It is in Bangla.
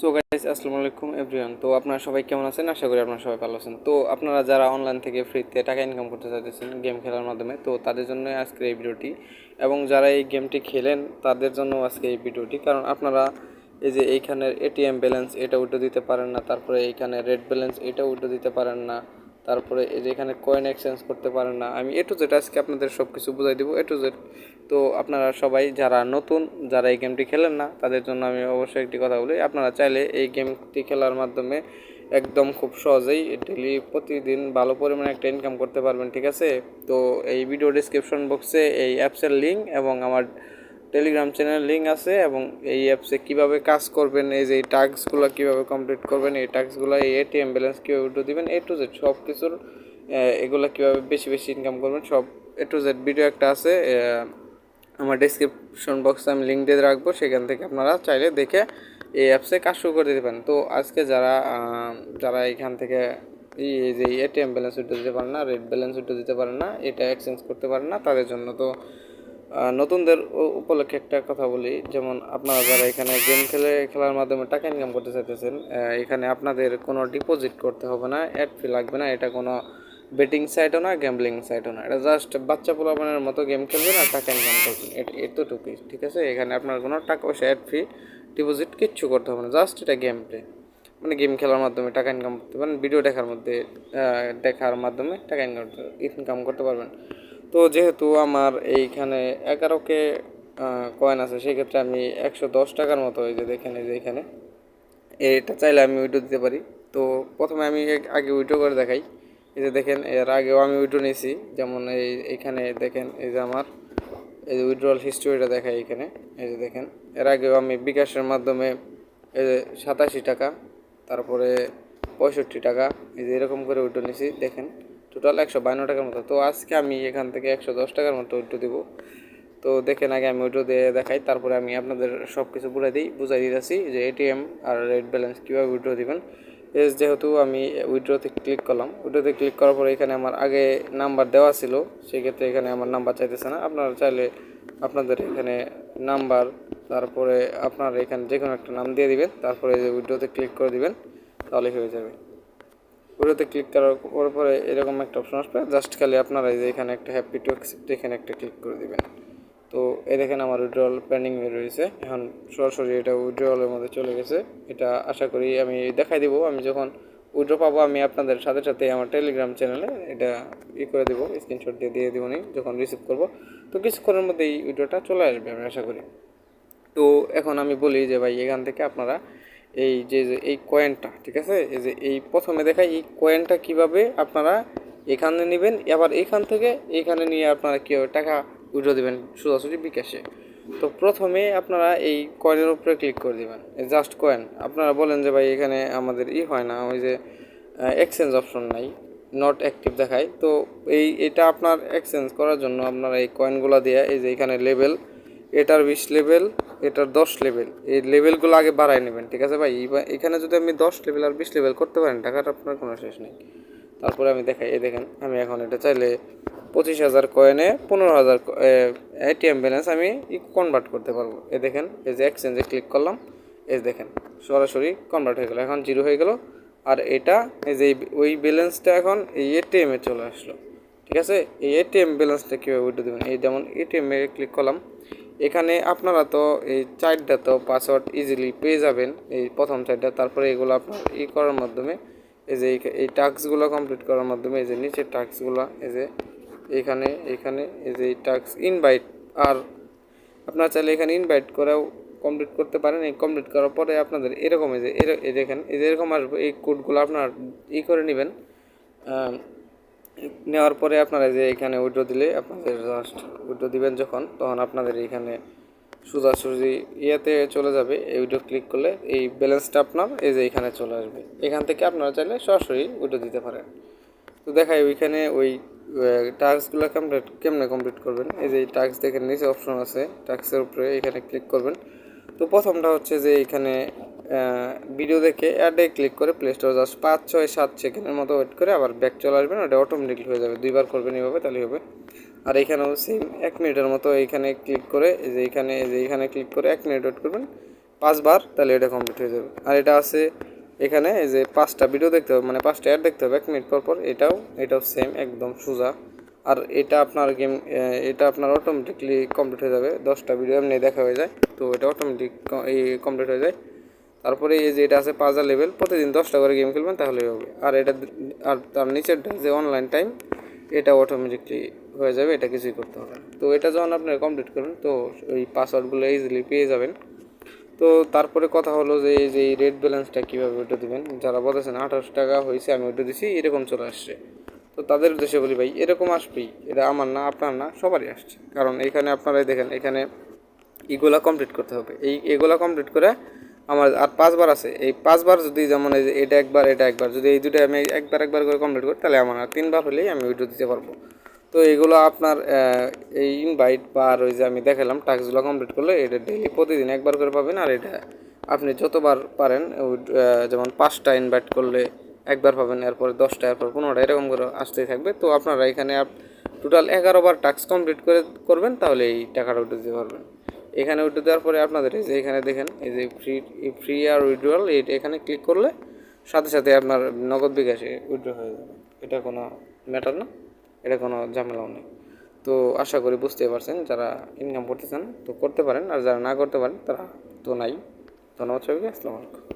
সো গাইজ আসসালামু আলাইকুম এভরিওয়ান তো আপনারা সবাই কেমন আছেন? আশা করি আপনারা সবাই ভালো আছেন। তো আপনারা যারা অনলাইন থেকে ফ্রিতে টাকা ইনকাম করতে চাইতেছেন গেম খেলার মাধ্যমে, তো তাদের জন্য আজকের এই ভিডিওটি এবং যারা এই গেমটি খেলেন, তাদের জন্য আজকে এই ভিডিওটি কারণ আপনারা এই যে এইখানের এটিএম ব্যালেন্স এটা উঠে দিতে পারেন না, তারপরে এইখানে রেড ব্যালেন্স এটা উঠে দিতে পারেন না। তারপরে এই যে এখানে কয়েন এক্সচেঞ্জ করতে পারেন না। আমি এ টু জেড আজকে আপনাদের সব কিছু বুঝাই দিব এ টু জেড তো আপনারা সবাই যারা নতুন, যারা এই গেমটি খেলেন না, তাদের জন্য আমি অবশ্যই একটি কথা বলি, আপনারা চাইলে এই গেমটি খেলার মাধ্যমে একদম খুব সহজেই ডেলি প্রতিদিন ভালো পরিমাণে একটা ইনকাম করতে পারবেন, ঠিক আছে? তো এই ভিডিও ডিসক্রিপশন বক্সে এই অ্যাপসের লিঙ্ক এবং আমার টেলিগ্রাম চ্যানেল লিঙ্ক আছে এবং এই অ্যাপসে কীভাবে কাজ করবেন, এই যে এই টাস্কগুলো কীভাবে কমপ্লিট করবেন, এই টাস্কগুলো এই এটিএম ব্যালেন্স কীভাবে উঠে দিবেন এ টু জেড সব কিছুর এগুলো কীভাবে বেশি বেশি ইনকাম করবেন, সব এ টু জেড ভিডিও একটা আছে আমার ডিসক্রিপশন বক্সে আমি লিঙ্ক দিয়ে রাখব, সেখান থেকে আপনারা চাইলে দেখে এই অ্যাপসে কাজ শুরু করে দিতে পারেন। তো আজকে যারা যারা এখান থেকে এই যে এটিএম ব্যালেন্স উঠে দিতে পারেন না রেড ব্যালেন্স উঠে দিতে পারেন না, এটা এক্সচেঞ্জ করতে পারেন না, তাদের জন্য তো নতুনদের উপলক্ষে একটা কথা বলি। যেমন আপনারা যারা এখানে গেম খেলে, খেলার মাধ্যমে টাকা ইনকাম করতে চাইতেছেন এখানে আপনাদের কোনো ডিপোজিট করতে হবে না অ্যাড ফি লাগবে না। এটা কোনো বেটিং সাইটও না গ্যাম্বলিং সাইটও না। এটা জাস্ট বাচ্চা পোলাপানের মতো গেম খেলবেন আর টাকা ইনকাম করবেন এতটুকুই, ঠিক আছে? এখানে আপনার কোনো টাকা পয়সা অ্যাড ফি ডিপোজিট কিচ্ছু করতে হবে না জাস্ট এটা গেম প্লে মানে গেম খেলার মাধ্যমে টাকা ইনকাম করতে পারেন ভিডিও দেখার মধ্যে দেখার মাধ্যমে টাকা ইনকাম ইনকাম করতে পারবেন। তো যেহেতু আমার এইখানে এগারো কে কয়েন আছে, সেক্ষেত্রে আমি একশো দশ টাকার মতো এই যে দেখেন, এই যে এখানে। এটা চাইলে আমি উইডো দিতে পারি। তো প্রথমে আমি আগে উইডো করে দেখাই। এই যে দেখেন, এর আগেও আমি উইড্রো নিয়েছি। যেমন এই এইখানে দেখেন, এই যে আমার, এই যে উইড্রল হিস্টোরিটা দেখাই এখানে। এই যে দেখেন, এর আগেও আমি বিকাশের মাধ্যমে, এই যে সাতাশি টাকা, তারপরে পঁয়ষট্টি টাকা, এই যে এরকম করে উইড্রো নিয়েছি। দেখেন টোটাল একশো বান্ন টাকার মতো। তো আজকে আমি এখান থেকে একশো দশ টাকার মতো উইড্রো দেবো। তো দেখেন আগে আমি উইড্রো দিয়ে দেখাই, তারপরে আমি আপনাদের সব কিছু বুঝাই দিই, বুঝাই দিতেছি যে এটিএম আর রেড ব্যালেন্স কীভাবে উইড্রো দিবেন। এস যেহেতু আমি উইড্রোতে ক্লিক করলাম, উইড্রোতে ক্লিক করার পরে এখানে আমার আগে নাম্বার দেওয়া ছিল, সেক্ষেত্রে এখানে আমার নাম্বার চাইতেছে না। আপনারা চাইলে আপনাদের এখানে নাম্বার তারপরে আপনার এখানে যে কোনো একটা নাম দিয়ে দিবেন, তারপরে উইড্রোতে ক্লিক করে দিবেন, তাহলে হয়ে যাবে। উইড্রোতে ক্লিক করার পরে পরে এরকম একটা অপশন আসবে। জাস্ট খালি আপনারা এই যে এখানে একটা হ্যাপি টু অ্যাকসেপ্ট এখানে একটা ক্লিক করে দেবেন। তো এ দেখেন আমার উইড্রল পেন্ডিং হয়ে রয়েছে। এখন সরাসরি এটা উইড্রলের মধ্যে চলে গেছে। এটা আশা করি আমি দেখাই দিব। আমি যখন উইড্রো পাবো, আমি আপনাদের সাথে সাথে আমার টেলিগ্রাম চ্যানেলে এটা ই করে দেবো। স্ক্রিনশট দিয়ে দিয়ে দেবো নি যখন রিসিভ করব। তো কিছুক্ষণের মধ্যে এই উইড্রোটা চলে আসবে আমি আশা করি। তো এখন আমি বলি যে ভাই, এখান থেকে আপনারা এই যে এই কয়েনটা ঠিক আছে? এই যে এই প্রথমে দেখাই এই কয়েনটা কীভাবে আপনারা এখানে নেবেন এবার এখান থেকে এখানে নিয়ে আপনারা কীভাবে টাকা উইড্রো দেবেন, সোজাসুজি বিকাশে। তো প্রথমে আপনারা এই কয়েনের উপরে ক্লিক করে দেবেন জাস্ট কয়েন আপনারা বলেন যে, ভাই, এখানে আমাদের ই হয় না, ওই যে এক্সচেঞ্জ অপশন নাই নট অ্যাক্টিভ দেখায়। তো এই, এটা আপনার এক্সচেঞ্জ করার জন্য আপনারা এই কয়েনগুলো দিয়ে, এই যে এখানে লেভেল এটার বিশ লেভেল এটার দশ লেভেল এই লেভেলগুলো আগে বাড়াই নেবেন, ঠিক আছে ভাই? এখানে যদি আমি দশ লেভেল আর বিশ লেভেল করতে পারেন, টাকাটা আপনার কোনো শেষ নেই। তারপরে আমি দেখাই, এই দেখেন, আমি এখন এটা চাইলে পঁচিশ হাজার কয়েনে পনেরো হাজার এটিএম ব্যালেন্স আমি কনভার্ট করতে পারব। এ দেখেন, এই যে এক্সচেঞ্জে ক্লিক করলাম, এই দেখেন, সরাসরি কনভার্ট হয়ে গেলো। এখন জিরো হয়ে গেল। আর এটা, এই যে ওই ব্যালেন্সটা এখন এই এটিএমে চলে আসলো, ঠিক আছে? এই এটিএম ব্যালেন্সটা কীভাবে উঠে দেবেন? এই যেমন এটিএমে ক্লিক করলাম এখানে আপনারা তো এই চারটা তো পাসওয়ার্ড ইজিলি পেয়ে যাবেন, এই প্রথম চারটা। তারপরে এগুলো আপনার ই করার মাধ্যমে, এই যে এই টাস্কগুলো কমপ্লিট করার মাধ্যমে, এই যে নিচের টাস্কগুলো, এই যে এখানে এখানে, এই যে এই টাস্ক ইনভাইট আর আপনারা চাইলে এখানে ইনভাইট করেও কমপ্লিট করতে পারেন। এই কমপ্লিট করার পরে আপনাদের এরকম এই যে এই দেখেন, এই যে এরকম আসবে, এই কোডগুলো আপনার ই করে নেবেন। নেওয়ার পরে আপনারা যে এখানে উইড্রো দিলে আপনাদের জাস্ট উইড্রো দিবেন যখন, তখন আপনাদের এখানে সোজাসুজি ইয়েতে চলে যাবে। এই উইড্রো ক্লিক করলে এই ব্যালেন্সটা আপনার এই যে এখানে চলে আসবে। এখান থেকে আপনারা চাইলে সরাসরি উইড্রো দিতে পারেন। তো দেখাই ওইখানে ওই টাস্কগুলো কমপ্লিট কেমনে কমপ্লিট করবেন? এই যে টাস্ক দেখেন, নিচে অপশন আছে টাস্কের উপরে এখানে ক্লিক করবেন। তো প্রথমটা হচ্ছে যে এখানে ভিডিও দেখে অ্যাডে ক্লিক করে প্লে স্টোর জাস্ট পাঁচ, ছয়, সাত সেকেন্ডের মতো ওয়েট করে আবার ব্যাক চলে আসবেন। ওটা অটোমেটিকলি হয়ে যাবে। দুইবার করবেন এইভাবে তাহলে হবে। আর এখানেও সেম এক মিনিটের মতো এইখানে ক্লিক করে, এই যে এখানে এই যে এখানে ক্লিক করে এক মিনিট ওয়েট করবেন। পাঁচবার, তাহলে এটা কমপ্লিট হয়ে যাবে। আর এটা আছে এখানে, এই যে পাঁচটা ভিডিও দেখতে হবে মানে পাঁচটা অ্যাড দেখতে হবে এক মিনিট পর পর। এটাও এটাও সেম একদম সোজা। আর এটা আপনার গেম এটা আপনার অটোমেটিকলি কমপ্লিট হয়ে যাবে। দশটা ভিডিও এমনি দেখা হয়ে যায়, তো এটা অটোমেটিক এই কমপ্লিট হয়ে যায়। তারপরে এই যে এটা আছে পাঁচা লেভেল প্রতিদিন দশটা করে গেম খেলবেন, তাহলেই হবে। আর এটা আর তার নিচেরটা যে অনলাইন টাইম এটা অটোমেটিকলি হয়ে যাবে, এটা কিছুই করতে হবে তো এটা যখন আপনি কমপ্লিট করবেন, তো ওই পাসওয়ার্ডগুলো ইজিলি পেয়ে যাবেন। তো তারপরে কথা হলো যে এই যে রেড ব্যালেন্সটা কীভাবে ওটা দেবেন? যারা বলেছেন আঠারোশো টাকা হয়েছে আমি ওটা দিছি, এরকম চলে আসছে। তো তাদের উদ্দেশ্যে বলি ভাই, এরকম আসবেই। এটা আমার না, আপনার না, সবারই আসছে। কারণ এখানে আপনারাই দেখেন, এখানে এগুলা কমপ্লিট করতে হবে। এই এগুলা কমপ্লিট করে আমার আর পাঁচবার আছে। এই পাঁচবার যদি যেমন এই যে এটা একবার এটা একবার, যদি এই দুটো আমি একবার একবার করে কমপ্লিট করি, তাহলে আমার আর তিনবার হলেই আমি ভিডিও দিতে পারব। তো এগুলো আপনার এই ইনভাইট বা ওই যে আমি দেখালাম, টাস্কগুলো কমপ্লিট করলে এটা ডেইলি প্রতিদিন একবার করে পাবেন, আর এটা আপনি যতবার পারেন যেমন পাঁচটা ইনভাইট করলে একবার পাবেন, এরপরে দশটা, এরপর পনেরোটা, এরকম করে আসতেই থাকবে। তো আপনারা এখানে টোটাল এগারো বার টাস্ক কমপ্লিট করে করবেন, তাহলে এই টাকাটা উঠে দিতে পারবেন। এখানে উইড্রো দেওয়ার পরে আপনাদের এই যে এখানে দেখেন, এই যে ফ্রি ফ্রি আর উইড্রোয়াল এই এখানে ক্লিক করলে সাথে সাথে আপনার নগদ বিকাশে উইড্রো হয়ে যাবে। এটা কোনো ম্যাটার না, এটা কোনো ঝামেলাও নেই। তো আশা করি বুঝতে পারছেন, যারা ইনকাম করতে চান তো করতে পারেন, আর যারা না করতে পারেন তারা তো নাই। ধন্যবাদ সবাইকে, আসসালামু আলাইকুম।